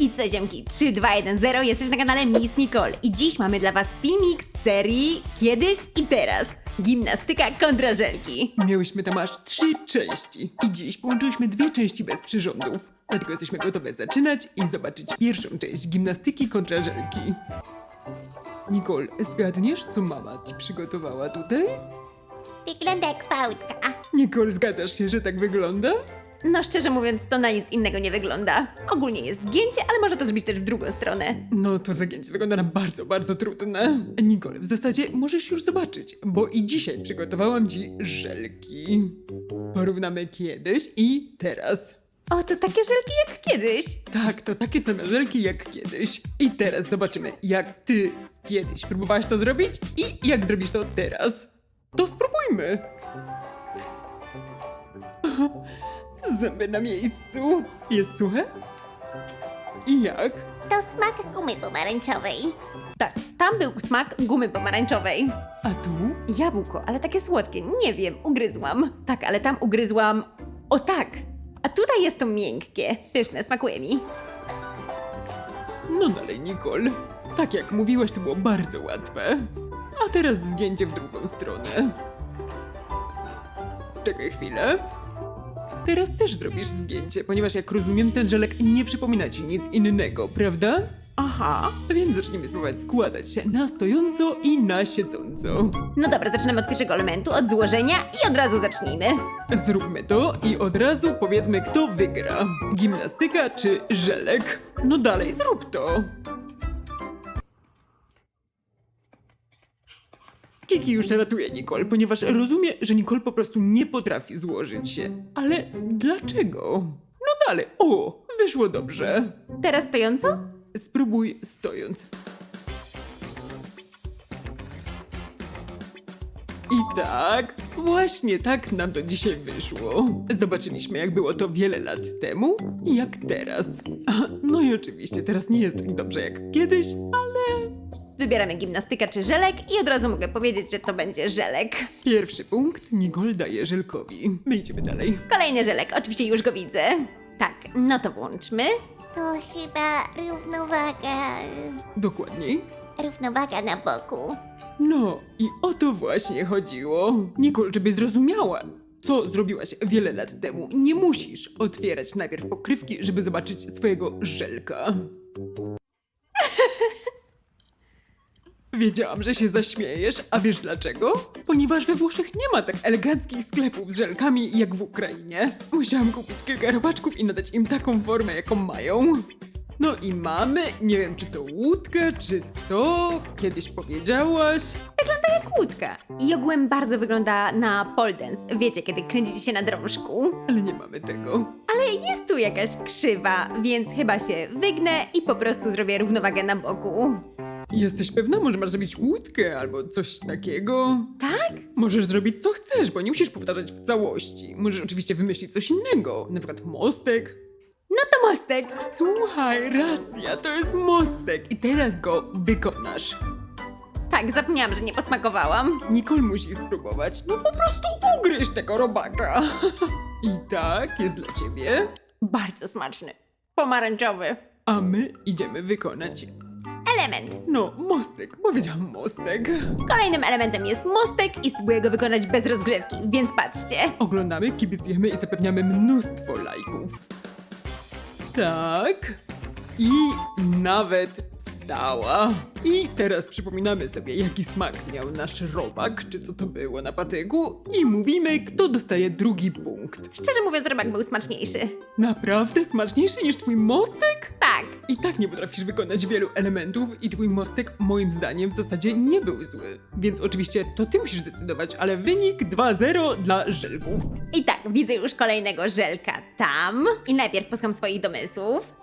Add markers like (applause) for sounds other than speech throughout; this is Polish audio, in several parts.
I co ziemki, 3, 2, 1, 0, jesteś na kanale Miss Nicole i dziś mamy dla was filmik z serii Kiedyś i Teraz. Gimnastyka kontra żelki. Miałyśmy tam aż trzy części i dziś połączyłyśmy dwie części bez przyrządów. Dlatego jesteśmy gotowe zaczynać i zobaczyć pierwszą część gimnastyki kontra żelki. Nicole, zgadniesz, co mama ci przygotowała tutaj? Wygląda jak fałdka. Nicole, zgadzasz się, że tak wygląda? No szczerze mówiąc, to na nic innego nie wygląda. Ogólnie jest zgięcie, ale można to zrobić też w drugą stronę. No to zagięcie wygląda na bardzo, bardzo trudne. Nicole, w zasadzie możesz już zobaczyć, bo i dzisiaj przygotowałam ci żelki. Porównamy kiedyś i teraz. O, to takie żelki jak kiedyś. Tak, to takie same żelki jak kiedyś. I teraz zobaczymy, jak ty kiedyś próbowałaś to zrobić i jak zrobisz to teraz. To spróbujmy. (laughs) Zęby na miejscu. Jest suche? I jak? To smak gumy pomarańczowej. Tak, tam był smak gumy pomarańczowej. A tu? Jabłko, ale takie słodkie, nie wiem, ugryzłam. Tak, ale tam ugryzłam. O tak! A tutaj jest to miękkie. Pyszne, smakuje mi. No dalej, Nicole. Tak jak mówiłaś, to było bardzo łatwe. A teraz zgięcie w drugą stronę. Czekaj chwilę. Teraz też zrobisz zgięcie, ponieważ jak rozumiem, ten żelek nie przypomina ci nic innego, prawda? Aha, więc zacznijmy spróbować składać się na stojąco i na siedząco. No dobra, zaczynamy od pierwszego elementu, od złożenia i od razu zacznijmy. Zróbmy to i od razu powiedzmy, kto wygra. Gimnastyka czy żelek? No dalej, zrób to. Kiki już ratuje Nicole, ponieważ rozumie, że Nicole po prostu nie potrafi złożyć się. Ale dlaczego? No dalej, o, wyszło dobrze. Teraz stojąco? Spróbuj stojąc. I tak, właśnie tak nam to dzisiaj wyszło. Zobaczyliśmy, jak było to wiele lat temu i jak teraz. A, No i oczywiście, teraz nie jest tak dobrze jak kiedyś, ale Wybieramy gimnastyka czy żelek i od razu mogę powiedzieć, że to będzie żelek. pierwszy punkt Nicole daje Żelkowi. My idziemy dalej. Kolejny żelek, oczywiście już go widzę. Tak, no to włączmy. To chyba równowaga. Dokładniej. Równowaga na boku. No, i o to właśnie chodziło. Nicole, żeby zrozumiała, co zrobiłaś wiele lat temu, nie musisz otwierać najpierw pokrywki, żeby zobaczyć swojego żelka. (laughs) Wiedziałam, że się zaśmiejesz, a wiesz dlaczego? Ponieważ we Włoszech nie ma tak eleganckich sklepów z żelkami jak w Ukrainie. Musiałam kupić kilka robaczków i nadać im taką formę, jaką mają. No i mamy, nie wiem czy to łódka, czy co, kiedyś powiedziałaś. Wygląda jak łódka. I ogółem bardzo wygląda na pole dance. Wiecie, kiedy kręcicie się na drążku. Ale nie mamy tego. Ale jest tu jakaś krzywa, więc chyba się wygnę i po prostu zrobię równowagę na boku. Jesteś pewna? Może masz zrobić łódkę albo coś takiego? Tak? Możesz zrobić co chcesz, bo nie musisz powtarzać w całości. Możesz oczywiście wymyślić coś innego, na przykład mostek. No to mostek. Słuchaj, racja, to jest mostek i teraz go wykonasz. Tak, zapomniałam, że nie posmakowałam. Nicole musi spróbować. No po prostu ugryź tego robaka. (laughs) I tak, jest dla ciebie. Bardzo smaczny. Pomarańczowy. A my idziemy wykonać, Element. no, mostek. Powiedziałam mostek. Kolejnym elementem jest mostek i spróbuję go wykonać bez rozgrzewki, więc patrzcie. Oglądamy, kibicujemy i zapewniamy mnóstwo lajków. Tak. I nawet wstała. I teraz przypominamy sobie, jaki smak miał nasz robak, czy co to było na patyku, i mówimy, kto dostaje drugi punkt. Szczerze mówiąc, rybak był smaczniejszy. Naprawdę smaczniejszy niż twój mostek? Tak. I tak nie potrafisz wykonać wielu elementów i twój mostek moim zdaniem w zasadzie nie był zły. Więc oczywiście to ty musisz decydować, ale wynik 2-0 dla żelków. I tak, widzę już kolejnego żelka tam. I najpierw poskam swoich domysłów.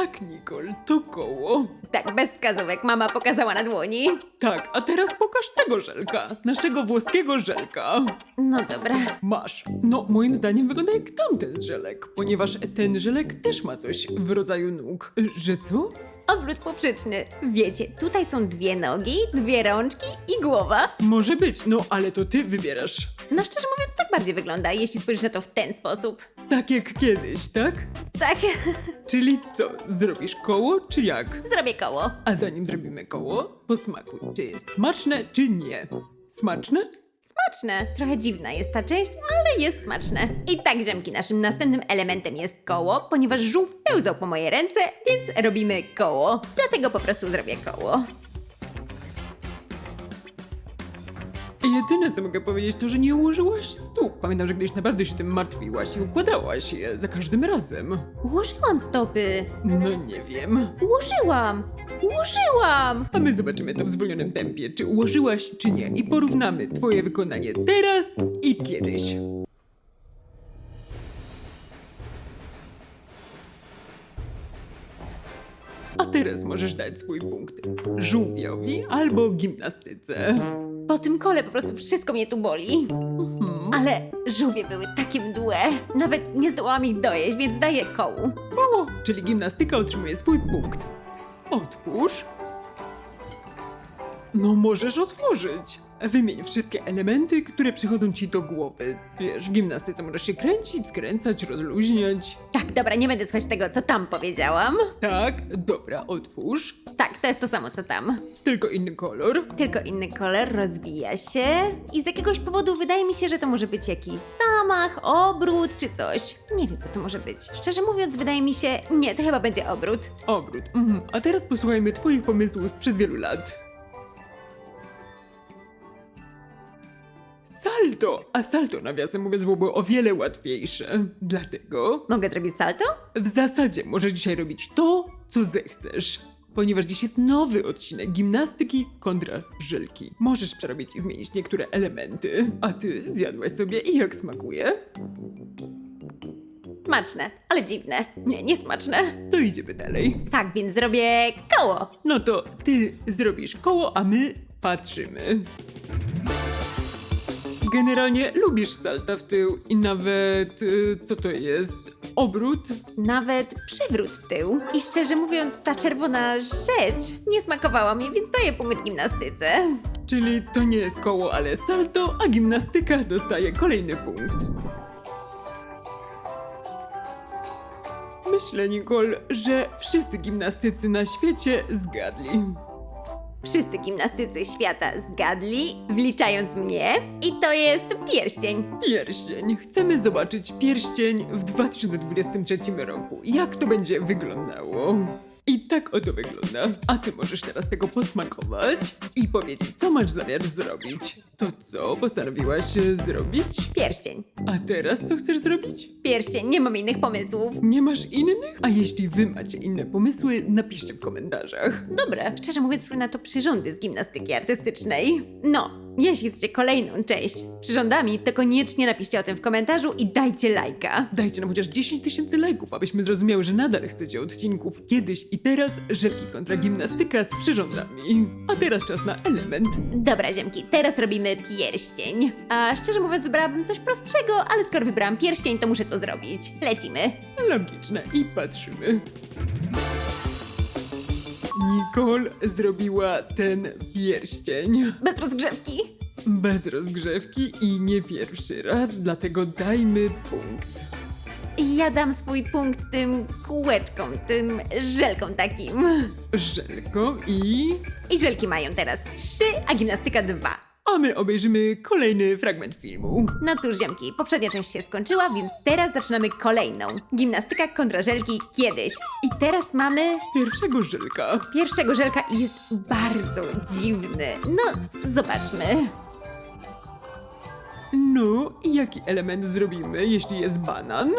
Tak, Nicole, to koło. Tak, bez wskazówek, mama pokazała na dłoni. Tak, a teraz pokaż tego żelka, naszego włoskiego żelka. No dobra. Masz. No, moim zdaniem wygląda jak tamten żelek, ponieważ ten żelek też ma coś w rodzaju nóg. Że co? Obrót poprzeczny. Wiecie, tutaj są dwie nogi, dwie rączki i głowa. Może być, no ale to ty wybierasz. No szczerze mówiąc, bardziej wygląda, jeśli spojrzysz na to w ten sposób. Tak jak kiedyś, tak? Tak, Czyli co, zrobisz koło czy jak? zrobię koło. A zanim zrobimy koło, posmakuj, czy jest smaczne czy nie. Smaczne? Smaczne. Trochę dziwna jest ta część, ale jest smaczne. I tak, ziemki, naszym następnym elementem jest koło, ponieważ żółw pełzał po moje ręce, więc robimy koło. Dlatego po prostu zrobię koło. Jedyne co mogę powiedzieć to, że nie ułożyłaś stóp. Pamiętam, że kiedyś naprawdę się tym martwiłaś i układałaś je za każdym razem. Ułożyłam stopy. No nie wiem. Ułożyłam. Ułożyłam. A my zobaczymy to w zwolnionym tempie, czy ułożyłaś, czy nie. I porównamy twoje wykonanie teraz i kiedyś. A teraz możesz dać swój punkt żółwiowi albo gimnastyce. Po tym kole po prostu wszystko mnie tu boli. Hmm. Ale żółwie były takie mdłe. Nawet nie zdołałam ich dojeść, więc daję kołu. O, czyli gimnastyka otrzymuje swój punkt. Otwórz. No możesz otworzyć. Wymień wszystkie elementy, które przychodzą ci do głowy. Wiesz, w gimnastyce możesz się kręcić, skręcać, rozluźniać. Tak, dobra, nie będę słuchać tego, co tam powiedziałam. Tak, dobra, otwórz. Tak, to jest to samo, co tam. Tylko inny kolor. Tylko inny kolor rozwija się i z jakiegoś powodu wydaje mi się, że to może być jakiś zamach, obrót czy coś. Nie wiem, co to może być. Szczerze mówiąc, wydaje mi się, nie, to chyba będzie obrót. Obrót. Mhm. A teraz posłuchajmy twoich pomysłów sprzed wielu lat. Salto! A salto, nawiasem mówiąc, byłoby o wiele łatwiejsze. Dlatego Mogę zrobić salto? W zasadzie możesz dzisiaj robić to, co zechcesz. Ponieważ dziś jest nowy odcinek gimnastyki kontra żelki. Możesz przerobić i zmienić niektóre elementy. A ty zjadłaś sobie i jak smakuje? Smaczne, ale dziwne. Nie, niesmaczne. To idziemy dalej. Tak, więc zrobię koło. No to ty zrobisz koło, a my patrzymy. Generalnie lubisz salta w tył i nawet, y, co to jest, obrót? Nawet przewrót w tył. I szczerze mówiąc, ta czerwona rzecz nie smakowała mi, więc daję punkt gimnastyce. Czyli to nie jest koło, ale salto, a gimnastyka dostaje kolejny punkt. Myślę, Nicole, że wszyscy gimnastycy na świecie zgadli. Wszyscy gimnastycy świata zgadli, wliczając mnie. I to jest pierścień. Pierścień. Chcemy zobaczyć pierścień w 2023 roku. Jak to będzie wyglądało? I tak oto wygląda. A ty możesz teraz tego posmakować i powiedzieć, co masz zamiar zrobić. To co postanowiłaś e, zrobić? Pierścień. A teraz co chcesz zrobić? Pierścień, nie mam innych pomysłów. Nie masz innych? A jeśli wy macie inne pomysły, napiszcie w komentarzach. Dobra, szczerze mówiąc, przypomina to przyrządy z gimnastyki artystycznej. No, jeśli chcecie kolejną część z przyrządami, to koniecznie napiszcie o tym w komentarzu i dajcie lajka. Dajcie nam chociaż 10 tysięcy lajków, abyśmy zrozumiały, że nadal chcecie odcinków kiedyś i teraz żelki kontra gimnastyka z przyrządami. A teraz czas na element. Dobra, ziemki, teraz robimy pierścień. A szczerze mówiąc, wybrałabym coś prostszego, ale skoro wybrałam pierścień, to muszę to zrobić. Lecimy. Logiczne i patrzymy. Nicole zrobiła ten pierścień Bez rozgrzewki. bez rozgrzewki i nie pierwszy raz, dlatego dajmy punkt. Ja dam swój punkt tym kółeczkom, tym żelkom takim. Żelką i... I żelki mają teraz trzy, a gimnastyka dwa. A my obejrzymy kolejny fragment filmu. No cóż, ziemki, poprzednia część się skończyła, więc teraz zaczynamy kolejną. Gimnastyka kontra żelki kiedyś. I teraz mamy Pierwszego żelka. pierwszego żelka i jest bardzo dziwny. No, zobaczmy. No, i jaki element zrobimy, jeśli jest banan?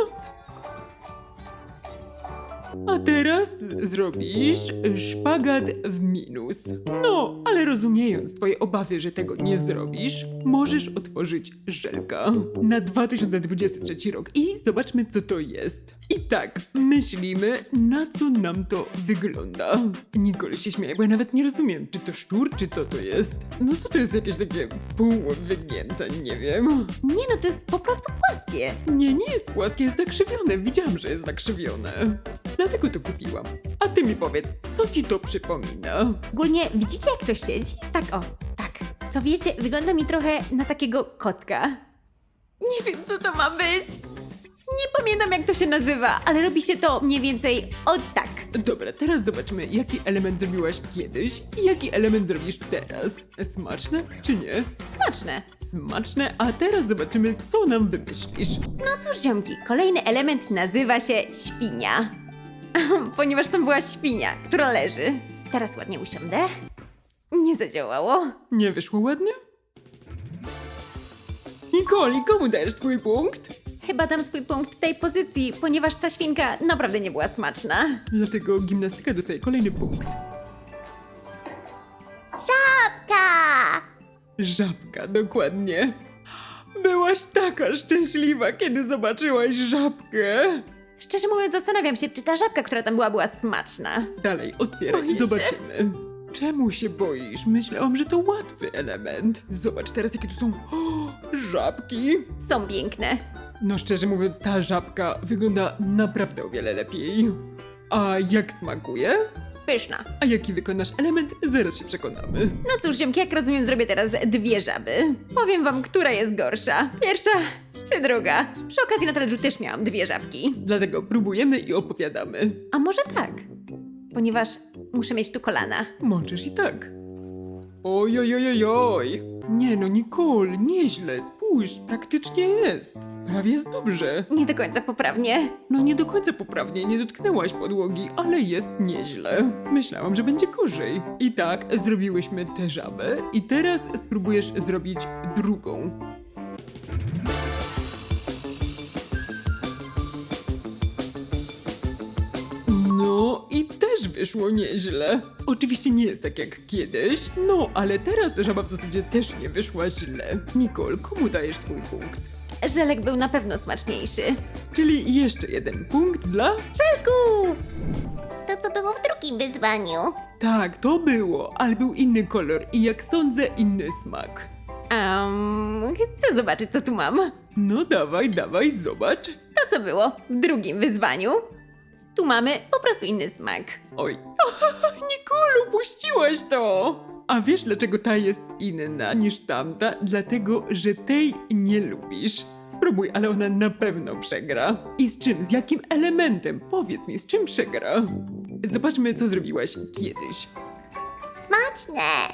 A teraz zrobisz szpagat w minus. No, ale rozumiejąc twoje obawy, że tego nie zrobisz, możesz otworzyć żelka na 2023 rok i zobaczmy, co to jest. I tak, myślimy, na co nam to wygląda. Nicole się śmieje, bo ja nawet nie rozumiem, czy to szczur, czy co to jest. No co to jest jakieś takie półwygięte, nie wiem. Nie no, to jest po prostu płaskie. Nie, nie jest płaskie, jest zakrzywione. Widziałam, że jest zakrzywione. Dlatego to kupiłam. A ty mi powiedz, co ci to przypomina? Ogólnie widzicie jak to siedzi? Tak o, tak. To wiecie, wygląda mi trochę na takiego kotka. Nie wiem co to ma być. Nie pamiętam jak to się nazywa, ale robi się to mniej więcej o tak. Dobra, teraz zobaczmy, jaki element zrobiłaś kiedyś i jaki element zrobisz teraz. Smaczne czy nie? Smaczne. Smaczne, a teraz zobaczymy, co nam wymyślisz. No cóż, ziomki, kolejny element nazywa się świnia. (laughs) Ponieważ tam była świnia, która leży. Teraz ładnie usiądę. Nie zadziałało. Nie wyszło ładnie? Nikoli, komu dajesz swój punkt? Chyba dam swój punkt tej pozycji, ponieważ ta świnka naprawdę nie była smaczna. Dlatego gimnastyka dostaje kolejny punkt. Żabka! Żabka, dokładnie. Byłaś taka szczęśliwa, kiedy zobaczyłaś żabkę. Szczerze mówiąc, zastanawiam się, czy ta żabka, która tam była, była smaczna. Dalej, otwieraj Boję i się. zobaczymy. Czemu się boisz? Myślałam, że to łatwy element. Zobacz teraz, jakie tu są o, żabki. Są piękne. No szczerze mówiąc, ta żabka wygląda naprawdę o wiele lepiej. A jak smakuje? Pyszna. A jaki wykonasz element? Zaraz się przekonamy. No cóż, ziomki, jak rozumiem, zrobię teraz dwie żaby. Powiem wam, która jest gorsza. Pierwsza czy druga? Przy okazji na talerzu też miałam dwie żabki. Dlatego próbujemy i opowiadamy. A może tak? Ponieważ muszę mieć tu kolana. Możesz i tak. Oj, oj, oj, oj, oj. Nie no, Nicole, nieźle, spójrz, praktycznie jest. Prawie jest dobrze. Nie do końca poprawnie. No nie do końca poprawnie, nie dotknęłaś podłogi, ale jest nieźle. Myślałam, że będzie gorzej. I tak, zrobiłyśmy tę żabę i teraz spróbujesz zrobić drugą. No i też wyszło nieźle. Oczywiście nie jest tak jak kiedyś, no ale teraz żaba w zasadzie też nie wyszła źle. Nicole, komu dajesz swój punkt? Żelek był na pewno smaczniejszy. Czyli jeszcze jeden punkt dla Żelku! To co było w drugim wyzwaniu. Tak, to było, ale był inny kolor i jak sądzę, inny smak. Um, chcę zobaczyć, co tu mam. No dawaj, dawaj, zobacz. To, co było w drugim wyzwaniu. Tu mamy po prostu inny smak. Oj, (laughs) Nikolu, puściłaś to! A wiesz, dlaczego ta jest inna niż tamta? Dlatego, że tej nie lubisz. Spróbuj, ale ona na pewno przegra. I z czym? Z jakim elementem? Powiedz mi, z czym przegra? Zobaczmy, co zrobiłaś kiedyś. Smaczne!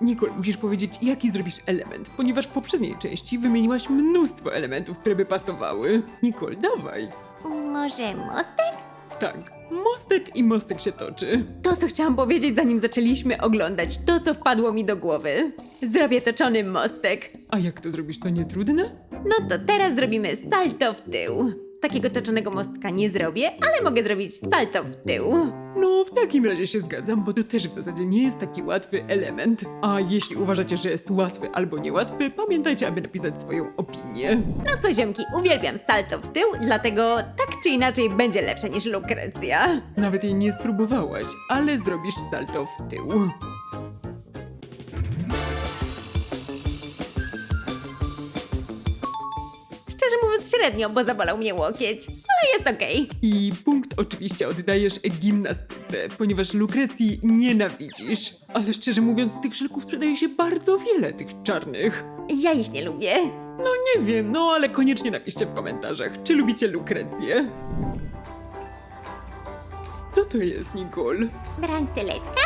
Nicole, musisz powiedzieć, jaki zrobisz element, ponieważ w poprzedniej części wymieniłaś mnóstwo elementów, które by pasowały. Nicole, dawaj. Może mostek? Tak, mostek i mostek się toczy. To, co chciałam powiedzieć, zanim zaczęliśmy oglądać, to, co wpadło mi do głowy. Zrobię toczony mostek. A jak to zrobisz, to nie trudne? No to teraz zrobimy salto w tył. Takiego toczonego mostka nie zrobię, ale mogę zrobić salto w tył. No, w takim razie się zgadzam, bo to też w zasadzie nie jest taki łatwy element. A jeśli uważacie, że jest łatwy albo niełatwy, pamiętajcie, aby napisać swoją opinię. No co ziomki, uwielbiam salto w tył, dlatego tak czy inaczej będzie lepsze niż lukrecja. Nawet jej nie spróbowałaś, ale zrobisz salto w tył. Mówiąc średnio, bo zabolał mnie łokieć, ale jest okej. I punkt oczywiście oddajesz gimnastyce, ponieważ Lukrecji nienawidzisz. Ale szczerze mówiąc, z tych żelków sprzedaje się bardzo wiele, tych czarnych. Ja ich nie lubię. No nie wiem, no ale koniecznie napiszcie w komentarzach, czy lubicie Lukrecję. Co to jest, Nicole? Bransoletka?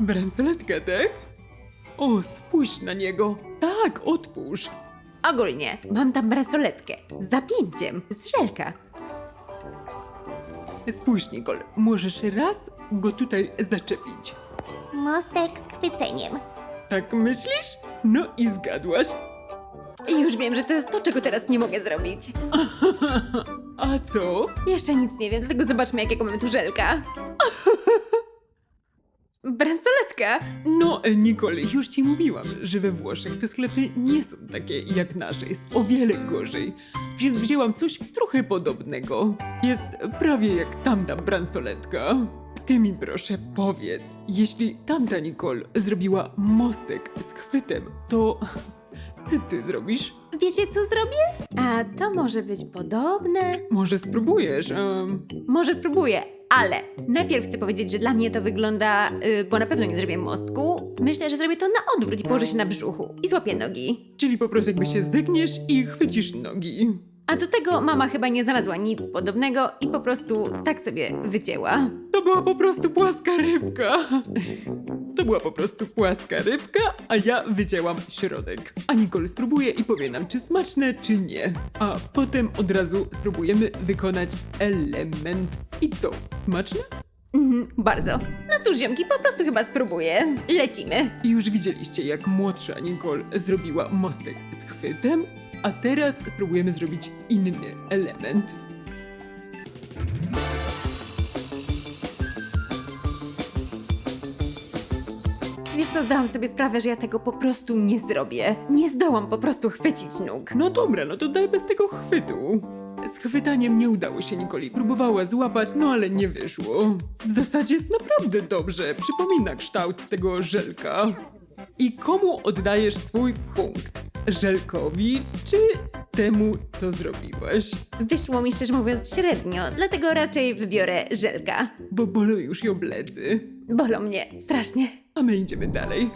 Bransoletka, tak? O, spójrz na niego. Tak, otwórz. Ogólnie mam tam bransoletkę z zapięciem z żelka. Spójrz, Nicole, możesz raz go tutaj zaczepić. Mostek z chwyceniem. Tak myślisz? No i zgadłaś. I już wiem, że to jest to, czego teraz nie mogę zrobić. (laughs) A co? Jeszcze nic nie wiem, dlatego zobaczmy, jakiego mamy tu żelka. (laughs) Bransoletka? No, e, Nicole, już ci mówiłam, że we Włoszech te sklepy nie są takie jak nasze, jest o wiele gorzej. Więc wzięłam coś trochę podobnego. Jest prawie jak tamta bransoletka. Ty mi proszę powiedz, jeśli tamta Nicole zrobiła mostek z chwytem, to co ty zrobisz? Wiecie, co zrobię? A to może być podobne. Może spróbujesz? em, Może spróbuję, ale najpierw chcę powiedzieć, że dla mnie to wygląda, y, bo na pewno nie zrobię mostku. Myślę, że zrobię to na odwrót i położę się na brzuchu i złapię nogi. czyli po prostu jakby się zegniesz i chwycisz nogi. A do tego mama chyba nie znalazła nic podobnego i po prostu tak sobie wycięła. To była po prostu płaska rybka. To była po prostu płaska rybka, a ja wycięłam środek. A Nicole spróbuje i powie nam, czy smaczne, czy nie. A potem od razu spróbujemy wykonać element. I co, smaczne? Mhm, bardzo. No cóż, ziomki, po prostu chyba spróbuję. Lecimy. I już widzieliście, jak młodsza Nicole zrobiła mostek z chwytem, a teraz spróbujemy zrobić inny element. Wiesz co, zdałam sobie sprawę, że ja tego po prostu nie zrobię. Nie zdołam po prostu chwycić nóg. No dobra, no to daj bez tego chwytu. Z chwytaniem nie udało się Nikoli. Próbowała złapać, no ale nie wyszło. W zasadzie jest naprawdę dobrze. Przypomina kształt tego żelka. I komu oddajesz swój punkt? Żelkowi czy temu, co zrobiłaś? Wyszło mi szczerze mówiąc średnio, dlatego raczej wybiorę żelka. Bo bolą już ją plecy. Bolą mnie strasznie. A my idziemy dalej.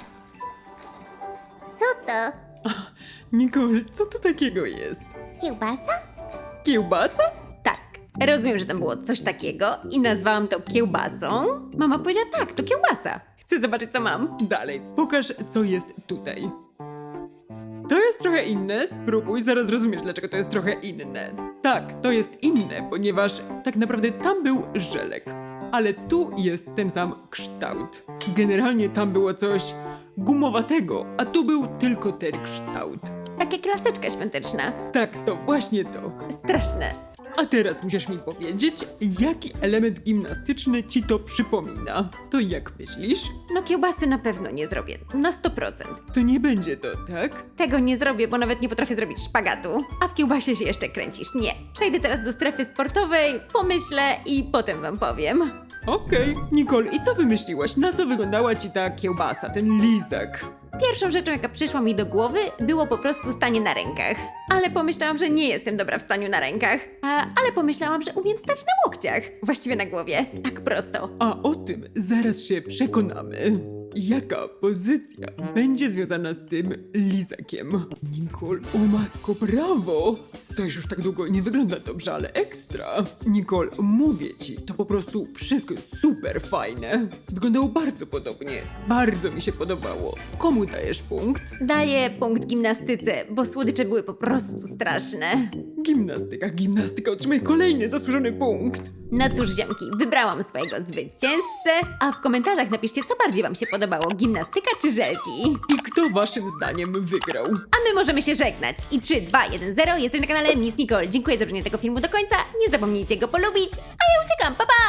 Co to? Nicole, co to takiego jest? Kiełbasa? Kiełbasa? Tak, rozumiem, że tam było coś takiego i nazwałam to kiełbasą. Mama powiedziała tak, to kiełbasa. Chcę zobaczyć, co mam. Dalej, pokaż, co jest tutaj. To jest trochę inne, spróbuj, zaraz rozumiesz, dlaczego to jest trochę inne. Tak, to jest inne, ponieważ tak naprawdę tam był żelek, ale tu jest ten sam kształt. Generalnie tam było coś gumowatego, a tu był tylko ten kształt. Takie klaseczka świąteczna. Tak, to właśnie to. Straszne. A teraz musisz mi powiedzieć, jaki element gimnastyczny ci to przypomina. To jak myślisz? No kiełbasy na pewno nie zrobię. Na 100%. To nie będzie to, tak? Tego nie zrobię, bo nawet nie potrafię zrobić szpagatu. A w kiełbasie się jeszcze kręcisz. Nie. Przejdę teraz do strefy sportowej, pomyślę i potem wam powiem. Okej, Nicole, i co wymyśliłaś? Na co wyglądała ci ta kiełbasa, ten lizak? Pierwszą rzeczą, jaka przyszła mi do głowy, było po prostu stanie na rękach. Ale pomyślałam, że nie jestem dobra w staniu na rękach. A, ale pomyślałam, że umiem stać na łokciach. Właściwie na głowie. Tak prosto. A o tym zaraz się przekonamy. Jaka pozycja będzie związana z tym lizakiem? Nicole, o matko, brawo! Stoisz już tak długo, nie wygląda dobrze, ale ekstra. Nicole, mówię ci, to po prostu wszystko jest super fajne. Wyglądało bardzo podobnie. Bardzo mi się podobało. Komu dajesz punkt? Daję punkt gimnastyce, bo słodycze były po prostu straszne. Gimnastyka, gimnastyka otrzymuje kolejny zasłużony punkt. No cóż, ziomki, wybrałam swojego zwycięzcę, a w komentarzach napiszcie, co bardziej wam się podobało, gimnastyka czy żelki. I kto waszym zdaniem wygrał? A my możemy się żegnać. I 3, 2, 1, 0, jesteś na kanale Miss Nicole. Dziękuję za obejrzenie tego filmu do końca, nie zapomnijcie go polubić, a ja uciekam, pa pa!